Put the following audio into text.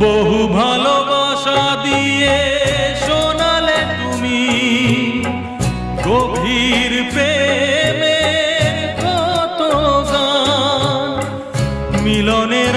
বহু ভালোবাসা দিয়ে শোনালে তুমি গভীর প্রেমের কত গান মিলনের